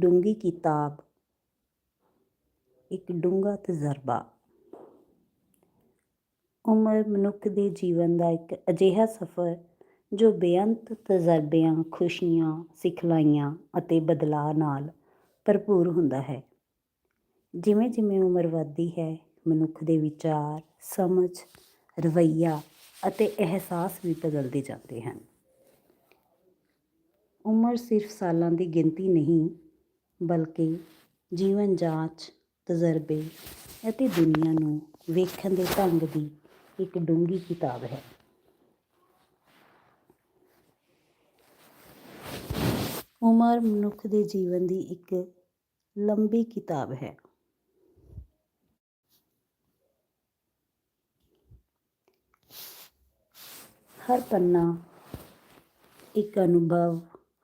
ਡੂੰਘੀ ਕਿਤਾਬ, ਇੱਕ ਡੂੰਘਾ ਤਜਰਬਾ। ਉਮਰ ਮਨੁੱਖ ਦੇ ਜੀਵਨ ਦਾ ਇੱਕ ਅਜਿਹਾ ਸਫ਼ਰ ਜੋ ਬੇਅੰਤ ਤਜਰਬਿਆਂ, ਖੁਸ਼ੀਆਂ, ਸਿਖਲਾਈਆਂ ਅਤੇ ਬਦਲਾਅ ਨਾਲ ਭਰਪੂਰ ਹੁੰਦਾ ਹੈ। ਜਿਵੇਂ ਜਿਵੇਂ ਉਮਰ ਵੱਧਦੀ ਹੈ, ਮਨੁੱਖ ਦੇ ਵਿਚਾਰ, ਸਮਝ, ਰਵੱਈਆ ਅਤੇ ਅਹਿਸਾਸ ਵੀ ਬਦਲਦੇ ਜਾਂਦੇ ਹਨ। ਉਮਰ ਸਿਰਫ ਸਾਲਾਂ ਦੀ ਗਿਣਤੀ ਨਹੀਂ ਬਲਕਿ ਜੀਵਨ ਜਾਂਚ, ਤਜਰਬੇ ਅਤੇ ਦੁਨੀਆ ਨੂੰ ਵੇਖਣ ਦੇ ਢੰਗ ਦੀ ਇੱਕ ਡੂੰਘੀ ਕਿਤਾਬ ਹੈ। ਉਮਰ ਮਨੁੱਖ ਦੇ ਜੀਵਨ ਦੀ ਇੱਕ ਲੰਬੀ ਕਿਤਾਬ ਹੈ। ਹਰ ਪੰਨਾ, ਇੱਕ ਅਨੁਭਵ,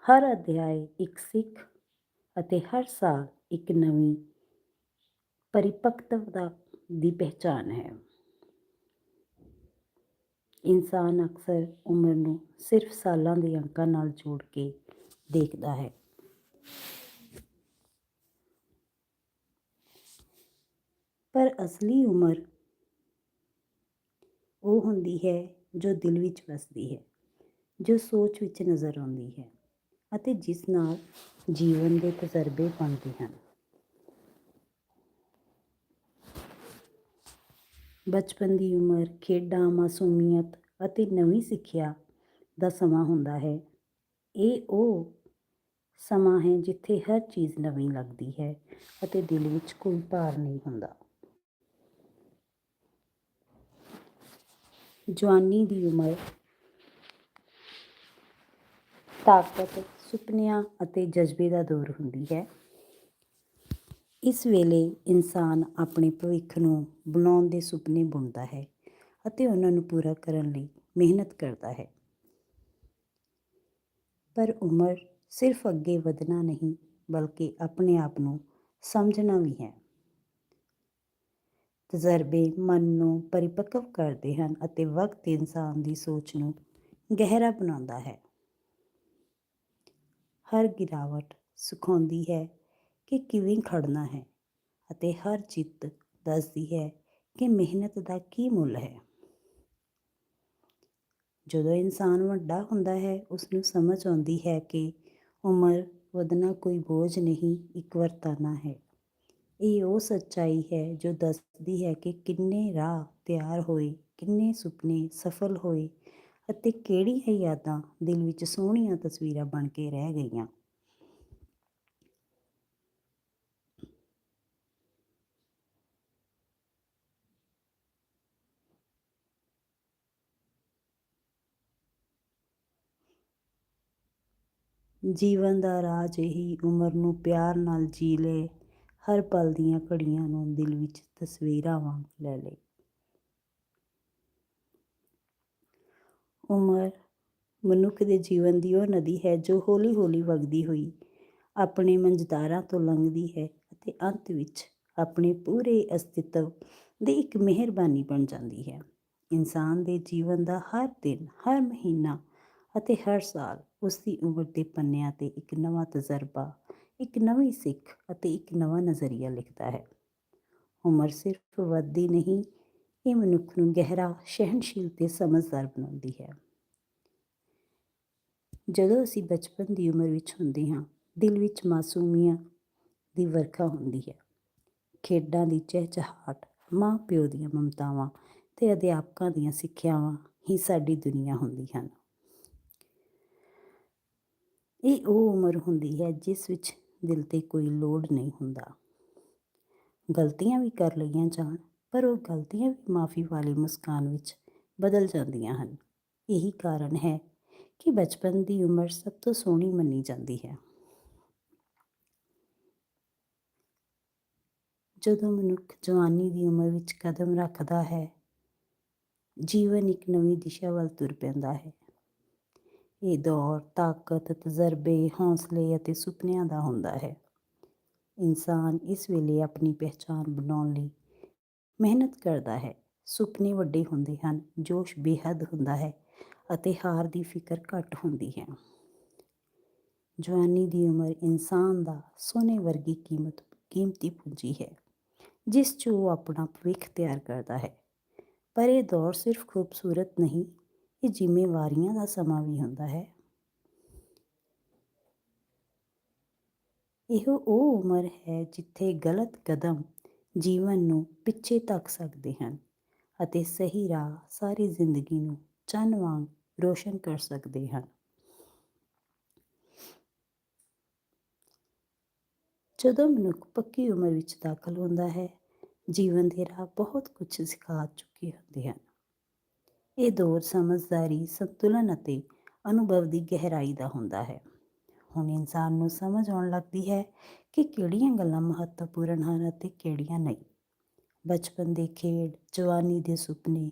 ਹਰ ਅਧਿਆਇ, ਇੱਕ ਸਿੱਖ ਅਤੇ ਹਰ ਸਾਲ ਇੱਕ ਨਵੀਂ ਪਰਿਪੱਕਵਤਾ ਦੀ ਪਹਿਚਾਣ ਹੈ। ਇਨਸਾਨ ਅਕਸਰ ਉਮਰ ਨੂੰ ਸਿਰਫ ਸਾਲਾਂ ਦੇ ਅੰਕਾਂ ਨਾਲ ਜੋੜ ਕੇ ਦੇਖਦਾ ਹੈ। ਪਰ ਅਸਲੀ ਉਮਰ ਉਹ ਹੁੰਦੀ ਹੈ ਜੋ ਦਿਲ ਵਿੱਚ ਵਸਦੀ ਹੈ, ਜੋ ਸੋਚ ਵਿੱਚ ਨਜ਼ਰ ਆਉਂਦੀ ਹੈ। ਅਤੇ ਜਿਸ ਨਾਲ ਜੀਵਨ ਦੇ ਤਜਰਬੇ ਬਣਦੇ ਹਨ। ਬਚਪਨ ਦੀ ਉਮਰ, ਖੇਡਾਂ, ਮਾਸੂਮੀਅਤ ਅਤੇ ਨਵੀਂ ਸਿੱਖਿਆ ਦਾ ਸਮਾਂ ਹੁੰਦਾ ਹੈ। ਇਹ ਉਹ ਸਮਾਂ ਹੈ ਜਿੱਥੇ ਹਰ ਚੀਜ਼ ਨਵੀਂ ਲੱਗਦੀ ਹੈ ਅਤੇ ਦਿਲ ਵਿੱਚ ਕੋਈ ਭਾਰ ਨਹੀਂ ਹੁੰਦਾ। ਜਵਾਨੀ ਦੀ ਉਮਰ, ਤਾਕਤ ਸੁਪਨਿਆਂ ਅਤੇ ਜਜ਼ਬੇ ਦਾ ਦੌਰ ਹੁੰਦੀ ਹੈ। ਇਸ ਵੇਲੇ ਇਨਸਾਨ ਆਪਣੇ ਭਵਿੱਖ ਨੂੰ ਬਣਾਉਣ ਦੇ ਸੁਪਨੇ ਬੁਣਦਾ ਹੈ ਅਤੇ ਉਹਨਾਂ ਨੂੰ ਪੂਰਾ ਕਰਨ ਲਈ ਮਿਹਨਤ ਕਰਦਾ ਹੈ। ਪਰ ਉਮਰ ਸਿਰਫ ਅੱਗੇ ਵਧਣਾ ਨਹੀਂ, ਬਲਕਿ ਆਪਣੇ ਆਪ ਨੂੰ ਸਮਝਣਾ ਵੀ ਹੈ। ਤਜਰਬੇ ਮਨ ਨੂੰ ਪਰਿਪੱਕਵ ਕਰਦੇ ਹਨ ਅਤੇ ਵਕਤ ਇਨਸਾਨ ਦੀ ਸੋਚ ਨੂੰ ਗਹਿਰਾ ਬਣਾਉਂਦਾ ਹੈ। ਹਰ ਗਿਰਾਵਟ ਸਿਖਾਉਂਦੀ ਹੈ ਕਿ ਕਿਵੇਂ ਖੜਨਾ ਹੈ ਅਤੇ ਹਰ ਜਿੱਤ ਦੱਸਦੀ ਹੈ ਕਿ ਮਿਹਨਤ ਦਾ ਕੀ ਮੁੱਲ ਹੈ। ਜਦੋਂ ਇਨਸਾਨ ਵੱਡਾ ਹੁੰਦਾ ਹੈ ਉਸ ਨੂੰ ਸਮਝ ਆਉਂਦੀ ਹੈ ਕਿ ਉਮਰ ਵਧਣਾ ਕੋਈ ਬੋਝ ਨਹੀਂ, ਇੱਕ ਵਰਤਾਨਾ ਹੈ। ਇਹ ਉਹ ਸੱਚਾਈ ਹੈ ਜੋ ਦੱਸਦੀ ਹੈ ਕਿ ਕਿੰਨੇ ਰਾਹ ਤਿਆਰ ਹੋਏ, ਕਿੰਨੇ ਸੁਪਨੇ ਸਫਲ ਹੋਏ ਅਤੇ ਕਿਹੜੀਆਂ ਯਾਦਾਂ ਦਿਲ ਵਿੱਚ ਸੋਹਣੀਆਂ ਤਸਵੀਰਾਂ ਬਣ ਕੇ ਰਹਿ ਗਈਆਂ? ਜੀਵਨ ਦਾ ਰਾਜ ਇਹੀ, ਉਮਰ ਨੂੰ ਪਿਆਰ ਨਾਲ ਜੀ ਲੈ, ਹਰ ਪਲ ਦੀਆਂ ਘੜੀਆਂ ਨੂੰ ਦਿਲ ਵਿੱਚ ਤਸਵੀਰਾਂ ਵਾਂਗ ਲੈ ਲੈ। ਉਮਰ ਮਨੁੱਖ ਦੇ ਜੀਵਨ ਦੀ ਉਹ ਨਦੀ ਹੈ ਜੋ ਹੌਲੀ-ਹੌਲੀ ਵਗਦੀ ਹੋਈ, ਆਪਣੇ ਮੰਜ਼ਦਾਰਾਂ ਤੋਂ ਲੰਘਦੀ ਹੈ ਅਤੇ ਅੰਤ ਵਿੱਚ ਆਪਣੇ ਪੂਰੇ ਅਸਤਿਤਵ ਦੀ ਇੱਕ ਮਿਹਰਬਾਨੀ ਬਣ ਜਾਂਦੀ ਹੈ। ਇਨਸਾਨ ਦੇ ਜੀਵਨ ਦਾ ਹਰ ਦਿਨ, ਹਰ ਮਹੀਨਾ ਅਤੇ ਹਰ ਸਾਲ ਉਸ ਦੀ ਉਮਰ ਦੇ ਪੰਨਿਆਂ ਤੇ ਇੱਕ ਨਵਾਂ ਤਜਰਬਾ, ਇੱਕ ਨਵੀਂ ਸਿੱਖ ਅਤੇ ਇੱਕ ਨਵਾਂ ਨਜ਼ਰੀਆ ਲਿਖਦਾ ਹੈ। ਉਮਰ ਸਿਰਫ ਵੱਧਦੀ ਨਹੀਂ ਇਹ ਮਨੁੱਖ ਨੂੰ ਗਹਿਰਾ ਸਹਿਨਸ਼ੀਲ ਤੇ ਸਮਝਦਾਰ ਬਣਾਉਂਦੀ ਹੈ। ਜਦੋਂ ਅਸੀਂ ਬਚਪਨ ਦੀ ਉਮਰ ਵਿੱਚ ਹੁੰਦੇ ਹਾਂ, ਦਿਲ ਵਿੱਚ ਮਾਸੂਮੀਆਂ ਦੀ ਵਰਖਾ ਹੁੰਦੀ ਹੈ। ਖੇਡਾਂ ਦੀ ਚਹਿਚਹਾਟ ਮਾਂ ਪਿਓ ਦੀਆਂ ਮਮਤਾਵਾਂ ਤੇ ਅਧਿਆਪਕਾਂ ਦੀਆਂ ਸਿੱਖਿਆਵਾਂ ਹੀ ਸਾਡੀ ਦੁਨੀਆ ਹੁੰਦੀ ਹਨ। ਇਹ ਉਹ ਉਮਰ ਹੁੰਦੀ ਹੈ ਜਿਸ ਵਿੱਚ ਦਿਲ ਤੇ ਕੋਈ ਲੋੜ ਨਹੀਂ ਹੁੰਦਾ। ਗਲਤੀਆਂ ਵੀ ਕਰ ਲਈਆਂ ਜਾਣ ਪਰ ਉਹ ਗਲਤੀਆਂ ਵੀ ਮਾਫੀ ਵਾਲੀ ਮੁਸਕਾਨ ਵਿੱਚ ਬਦਲ ਜਾਂਦੀਆਂ ਹਨ। ਇਹੀ ਕਾਰਨ ਹੈ ਕਿ ਬਚਪਨ ਦੀ ਉਮਰ ਸਭ ਤੋਂ ਸੋਹਣੀ ਮੰਨੀ ਜਾਂਦੀ ਹੈ। ਜਦੋਂ ਮਨੁੱਖ ਜਵਾਨੀ ਦੀ ਉਮਰ ਵਿੱਚ ਕਦਮ ਰੱਖਦਾ ਹੈ, ਜੀਵਨ ਇੱਕ ਨਵੀਂ ਦਿਸ਼ਾ ਵੱਲ ਤੁਰ ਪੈਂਦਾ ਹੈ। ਇਹ ਦੌਰ ਤਾਕਤ, ਤਜਰਬੇ, ਹੌਸਲੇ ਅਤੇ ਸੁਪਨਿਆਂ ਦਾ ਹੁੰਦਾ ਹੈ। ਇਨਸਾਨ ਇਸ ਵੇਲੇ ਆਪਣੀ ਪਹਿਚਾਨ ਬਣਾਉਣ ਲਈ ਮਿਹਨਤ ਕਰਦਾ ਹੈ, ਸੁਪਨੇ ਵੱਡੇ ਹੁੰਦੇ ਹਨ, ਜੋਸ਼ ਬੇਹੱਦ ਹੁੰਦਾ ਹੈ ਅਤੇ ਹਾਰ ਦੀ ਫਿਕਰ ਘੱਟ ਹੁੰਦੀ ਹੈ। ਜਵਾਨੀ ਦੀ ਉਮਰ ਇਨਸਾਨ ਦਾ ਸੋਨੇ ਵਰਗੀ ਕੀਮਤ, ਕੀਮਤੀ ਪੂੰਜੀ ਹੈ, ਜਿਸ 'ਚ ਉਹ ਆਪਣਾ ਭਵਿੱਖ ਤਿਆਰ ਕਰਦਾ ਹੈ। ਪਰ ਇਹ ਦੌਰ ਸਿਰਫ ਖੂਬਸੂਰਤ ਨਹੀਂ, ਇਹ ਜ਼ਿੰਮੇਵਾਰੀਆਂ ਦਾ ਸਮਾਂ ਵੀ ਹੁੰਦਾ ਹੈ। ਇਹ ਉਹ ਉਮਰ ਹੈ ਜਿੱਥੇ ਗਲਤ ਕਦਮ ਜੀਵਨ ਨੂੰ ਪਿੱਛੇ ਧੱਕ ਸਕਦੇ ਹਨ ਅਤੇ ਸਹੀ ਰਾਹ ਸਾਰੀ ਜ਼ਿੰਦਗੀ ਨੂੰ ਚੰਨ ਵਾਂਗ ਰੋਸ਼ਨ ਕਰ ਸਕਦੇ ਹਨ। ਜਦੋਂ ਮਨੁੱਖ ਪੱਕੀ ਉਮਰ ਵਿੱਚ ਦਾਖਲ ਹੁੰਦਾ ਹੈ, ਜੀਵਨ ਦੇ ਰਾਹ ਬਹੁਤ ਕੁਝ ਸਿਖਾ ਚੁੱਕੇ ਹੁੰਦੇ ਹਨ। ਇਹ ਦੌਰ ਸਮਝਦਾਰੀ, ਸੰਤੁਲਨ ਅਤੇ ਅਨੁਭਵ ਦੀ ਗਹਿਰਾਈ ਦਾ ਹੁੰਦਾ ਹੈ। ਹੁਣ ਇਨਸਾਨ ਨੂੰ ਸਮਝ ਆਉਣ ਲੱਗਦੀ ਹੈ ਕਿ ਕਿਹੜੀਆਂ ਗੱਲਾਂ ਮਹੱਤਵਪੂਰਨ ਹਨ ਅਤੇ ਕਿਹੜੀਆਂ ਨਹੀਂ। ਬਚਪਨ ਦੇ ਖੇਡ, ਜਵਾਨੀ ਦੇ ਸੁਪਨੇ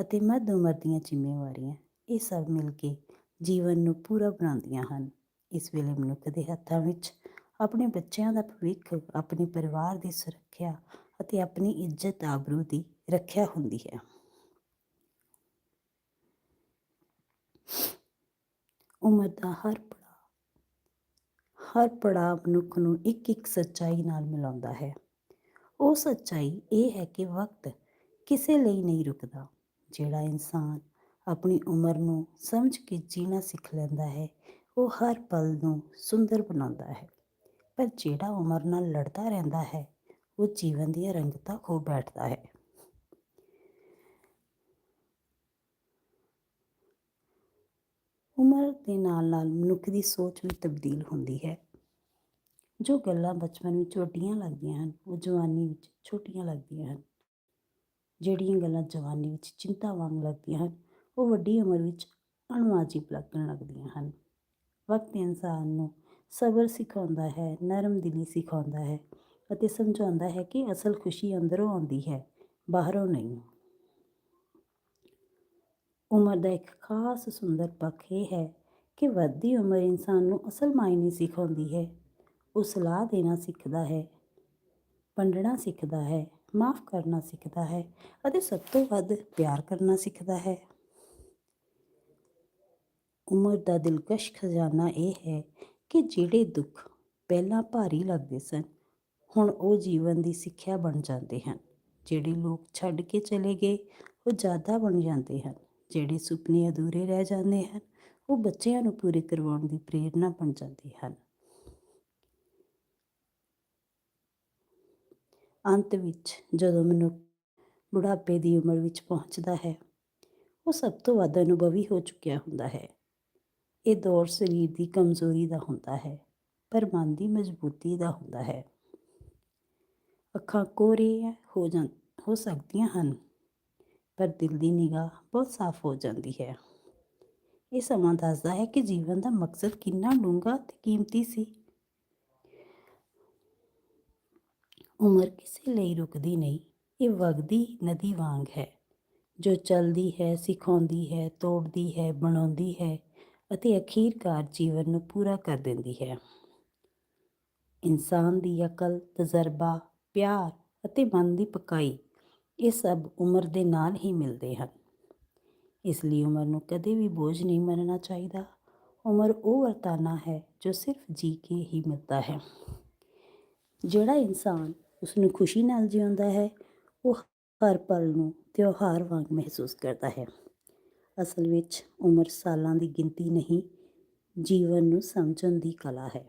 ਅਤੇ ਮੱਧ ਉਮਰ ਦੀਆਂ ਜ਼ਿੰਮੇਵਾਰੀਆਂ, ਇਹ ਸਭ ਮਿਲ ਕੇ ਜੀਵਨ ਨੂੰ ਪੂਰਾ ਬਣਾਉਂਦੀਆਂ ਹਨ। ਇਸ ਵੇਲੇ ਮਨੁੱਖ ਦੇ ਹੱਥਾਂ ਵਿੱਚ ਆਪਣੇ ਬੱਚਿਆਂ ਦਾ ਭਵਿੱਖ, ਆਪਣੇ ਪਰਿਵਾਰ ਦੀ ਸੁਰੱਖਿਆ ਅਤੇ ਆਪਣੀ ਇੱਜ਼ਤ ਆਬਰੂ ਦੀ ਰੱਖਿਆ ਹੁੰਦੀ ਹੈ। ਉਮਰ ਦਾ ਹਰ ਹਰ ਪੜਾਅ ਮਨੁੱਖ ਨੂੰ ਇੱਕ ਇੱਕ ਸੱਚਾਈ ਨਾਲ ਮਿਲਾਉਂਦਾ ਹੈ। ਉਹ ਸੱਚਾਈ ਇਹ ਹੈ ਕਿ ਵਕਤ ਕਿਸੇ ਲਈ ਨਹੀਂ ਰੁਕਦਾ, ਜਿਹੜਾ ਇਨਸਾਨ ਆਪਣੀ ਉਮਰ ਨੂੰ ਸਮਝ ਕੇ ਜੀਣਾ ਸਿੱਖ ਲੈਂਦਾ ਹੈ, ਉਹ ਹਰ ਪਲ ਨੂੰ ਸੁੰਦਰ ਬਣਾਉਂਦਾ ਹੈ। ਪਰ ਜਿਹੜਾ ਉਮਰ ਨਾਲ ਲੜਦਾ ਰਹਿੰਦਾ ਹੈ, ਉਹ ਜੀਵਨ ਦੀ ਰੰਗਤਾ ਖੋ ਬੈਠਦਾ ਹੈ। ਉਮਰ ਦੇ ਨਾਲ ਨਾਲ ਮਨੁੱਖ ਦੀ ਸੋਚ ਵੀ ਤਬਦੀਲ ਹੁੰਦੀ ਹੈ। ਜੋ ਗੱਲਾਂ ਬਚਪਨ ਵਿੱਚ ਵੱਡੀਆਂ ਲੱਗਦੀਆਂ ਹਨ, ਉਹ ਜਵਾਨੀ ਵਿੱਚ ਛੋਟੀਆਂ ਲੱਗਦੀਆਂ ਹਨ। ਜਿਹੜੀਆਂ ਗੱਲਾਂ ਜਵਾਨੀ ਵਿੱਚ ਚਿੰਤਾ ਵਾਂਗ ਲੱਗਦੀਆਂ ਹਨ, ਉਹ ਵੱਡੀ ਉਮਰ ਵਿੱਚ ਅਣਵਾਜਿਬ ਲੱਗਣ ਲੱਗਦੀਆਂ ਹਨ। ਵਕਤ ਇਨਸਾਨ ਨੂੰ ਸਬਰ ਸਿਖਾਉਂਦਾ ਹੈ, ਨਰਮ ਦਿਲੀ ਸਿਖਾਉਂਦਾ ਹੈ ਅਤੇ ਸਮਝਾਉਂਦਾ ਹੈ ਕਿ ਅਸਲ ਖੁਸ਼ੀ ਅੰਦਰੋਂ ਆਉਂਦੀ ਹੈ, ਬਾਹਰੋਂ ਨਹੀਂ। ਉਮਰ ਦਾ ਇੱਕ ਖਾਸ ਸੁੰਦਰ ਪੱਖ ਇਹ ਹੈ ਕਿ ਵੱਧਦੀ ਉਮਰ ਇਨਸਾਨ ਨੂੰ ਅਸਲ ਮਾਇਨੇ ਸਿਖਾਉਂਦੀ ਹੈ। ਉਹ ਸਲਾਹ ਦੇਣਾ ਸਿੱਖਦਾ ਹੈ, ਵੰਡਣਾ ਸਿੱਖਦਾ ਹੈ, ਮਾਫ ਕਰਨਾ ਸਿੱਖਦਾ ਹੈ ਅਤੇ ਸਭ ਤੋਂ ਵੱਧ ਪਿਆਰ ਕਰਨਾ ਸਿੱਖਦਾ ਹੈ। ਉਮਰ ਦਾ ਦਿਲਕਸ਼ ਖਜ਼ਾਨਾ ਇਹ ਹੈ ਕਿ ਜਿਹੜੇ ਦੁੱਖ ਪਹਿਲਾਂ ਭਾਰੀ ਲੱਗਦੇ ਸਨ, ਹੁਣ ਉਹ ਜੀਵਨ ਦੀ ਸਿੱਖਿਆ ਬਣ ਜਾਂਦੇ ਹਨ। ਜਿਹੜੇ ਲੋਕ ਛੱਡ ਕੇ ਚਲੇ ਗਏ, ਉਹ ਜ਼ਿਆਦਾ ਬਣ ਜਾਂਦੇ ਹਨ। ਜਿਹੜੇ ਸੁਪਨੇ ਅਧੂਰੇ ਰਹਿ ਜਾਂਦੇ ਹਨ, ਉਹ ਬੱਚਿਆਂ ਨੂੰ ਪੂਰੇ ਕਰਵਾਉਣ ਦੀ ਪ੍ਰੇਰਣਾ ਬਣ ਜਾਂਦੇ ਹਨ। ਅੰਤ ਵਿੱਚ ਜਦੋਂ ਮਨੁੱਖ ਬੁਢਾਪੇ ਦੀ ਉਮਰ ਵਿੱਚ ਪਹੁੰਚਦਾ ਹੈ, ਉਹ ਸਭ ਤੋਂ ਵੱਧ ਅਨੁਭਵੀ ਹੋ ਚੁੱਕਿਆ ਹੁੰਦਾ ਹੈ। ਇਹ ਦੌਰ ਸਰੀਰ ਦੀ ਕਮਜ਼ੋਰੀ ਦਾ ਹੁੰਦਾ ਹੈ, ਪਰ ਮਨ ਦੀ ਮਜ਼ਬੂਤੀ ਦਾ ਹੁੰਦਾ ਹੈ। ਅੱਖਾਂ ਕੋਰੇ ਹੋ ਜਾਂ, ਹੋ ਸਕਦੀਆਂ ਹਨ, ਪਰ ਦਿਲ ਦੀ ਨਿਗਾਹ ਬਹੁਤ ਸਾਫ਼ ਹੋ ਜਾਂਦੀ ਹੈ। ਇਹ ਸਮਾਂ ਦੱਸਦਾ ਹੈ ਕਿ ਜੀਵਨ ਦਾ ਮਕਸਦ ਕਿੰਨਾ ਡੂੰਘਾ ਤੇ ਕੀਮਤੀ ਸੀ। ਉਮਰ ਕਿਸੇ ਲਈ ਰੁਕਦੀ ਨਹੀਂ। ਇਹ ਵਗਦੀ ਨਦੀ ਵਾਂਗ ਹੈ, ਜੋ ਚਲਦੀ ਹੈ, ਸਿਖਾਉਂਦੀ ਹੈ, ਤੋੜਦੀ ਹੈ, ਬਣਾਉਂਦੀ ਹੈ ਅਤੇ ਅਖੀਰਕਾਰ ਜੀਵਨ ਨੂੰ ਪੂਰਾ ਕਰ ਦਿੰਦੀ ਹੈ। ਇਨਸਾਨ ਦੀ ਅਕਲ, ਤਜਰਬਾ, ਪਿਆਰ ਅਤੇ ਮਨ ਦੀ ਪਕਾਈ, ਇਹ ਸਭ ਉਮਰ ਦੇ ਨਾਲ ਹੀ ਮਿਲਦੇ ਹਨ। ਇਸ ਲਈ ਉਮਰ ਨੂੰ ਕਦੇ ਵੀ ਬੋਝ ਨਹੀਂ ਮੰਨਣਾ ਚਾਹੀਦਾ। ਉਮਰ ਉਹ ਵਰਤਾਨਾ ਹੈ ਜੋ ਸਿਰਫ ਜੀ ਕੇ ਹੀ ਮਿਲਦਾ ਹੈ। ਜਿਹੜਾ ਇਨਸਾਨ ਉਸ ਨੂੰ ਖੁਸ਼ੀ ਨਾਲ ਜਿਉਂਦਾ ਹੈ, ਉਹ ਹਰ ਪਲ ਨੂੰ ਤਿਉਹਾਰ ਵਾਂਗ ਮਹਿਸੂਸ ਕਰਦਾ ਹੈ। ਅਸਲ ਵਿੱਚ ਉਮਰ ਸਾਲਾਂ ਦੀ ਗਿਣਤੀ ਨਹੀਂ, ਜੀਵਨ ਨੂੰ ਸਮਝਣ ਦੀ ਕਲਾ ਹੈ।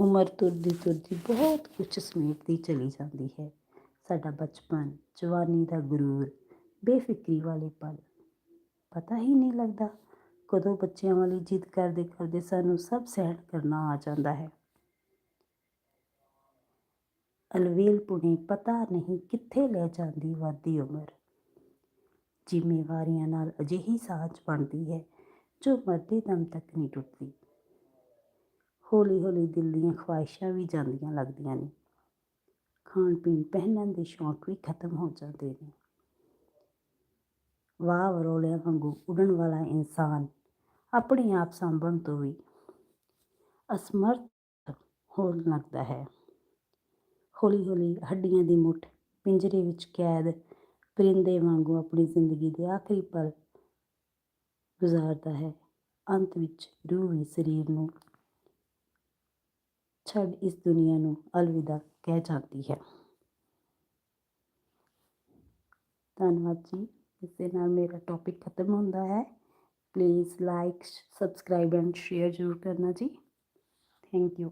ਉਮਰ ਤੁਰਦੀ ਤੁਰਦੀ ਬਹੁਤ ਕੁਝ ਸਮੇਟਦੀ ਚਲੀ ਜਾਂਦੀ ਹੈ। ਸਾਡਾ ਬਚਪਨ, ਜਵਾਨੀ ਦਾ ਗਰੂਰ, ਬੇਫਿਕਰੀ ਵਾਲੇ ਪਲ, ਪਤਾ ਹੀ ਨਹੀਂ ਲੱਗਦਾ ਕਦੋਂ ਬੱਚਿਆਂ ਵਾਲੀ ਜਿੱਦ ਕਰਦੇ ਕਰਦੇ ਸਾਨੂੰ ਸਭ ਸਹਿਣ ਕਰਨਾ ਆ ਜਾਂਦਾ ਹੈ। ਅਲਵੇਲ ਪੁਣੇ ਪਤਾ ਨਹੀਂ ਕਿੱਥੇ ਲੈ ਜਾਂਦੀ ਵਾਦੀ ਉਮਰ। ਜ਼ਿੰਮੇਵਾਰੀਆਂ ਨਾਲ ਅਜਿਹੀ ਸਾਂਝ ਬਣਦੀ ਹੈ ਜੋ ਮਰਦੇ ਦਮ ਤੱਕ ਨਹੀਂ ਟੁੱਟਦੀ। ਹੌਲੀ ਹੌਲੀ ਦਿਲ ਦੀਆਂ ਖੁਆਇਸ਼ਾਂ ਵੀ ਜਾਂਦੀਆਂ ਲੱਗਦੀਆਂ ਨੇ। ਖਾਣ ਪੀਣ ਪਹਿਨਣ ਦੇ ਸ਼ੌਕ ਵੀ ਖਤਮ ਹੋ ਜਾਂਦੇ ਨੇ। ਵਾਹ ਵਰੋਲਿਆਂ ਵਾਂਗੂ ਉਡਣ ਵਾਲਾ ਇਨਸਾਨ ਆਪਣੇ ਆਪ ਸੰਭਣ ਤੋਂ ਵੀ ਅਸਮਰਥ ਹੋਣ ਲੱਗਦਾ ਹੈ। ਹੌਲੀ ਹੌਲੀ ਹੱਡੀਆਂ ਦੀ ਮੁੱਠ ਪਿੰਜਰੇ ਵਿੱਚ ਕੈਦ ਪਰਿੰਦੇ ਵਾਂਗੂ ਆਪਣੀ ਜ਼ਿੰਦਗੀ ਦੇ ਆਖਰੀ ਪਲ ਗੁਜ਼ਾਰਦਾ ਹੈ। ਅੰਤ ਵਿੱਚ ਰੂਹ ਵੀ ਸਰੀਰ ਨੂੰ ਛੱਡ ਇਸ ਦੁਨੀਆ ਨੂੰ ਅਲਵਿਦਾ ਕਹਿ ਜਾਂਦੀ ਹੈ। ਧੰਨਵਾਦ ਜੀ। ਇਸ ਦੇ ਨਾਲ ਮੇਰਾ ਟੌਪਿਕ ਖਤਮ ਹੁੰਦਾ ਹੈ। Please like subscribe and share ਜ਼ਰੂਰ ਕਰਨਾ ਜੀ। Thank you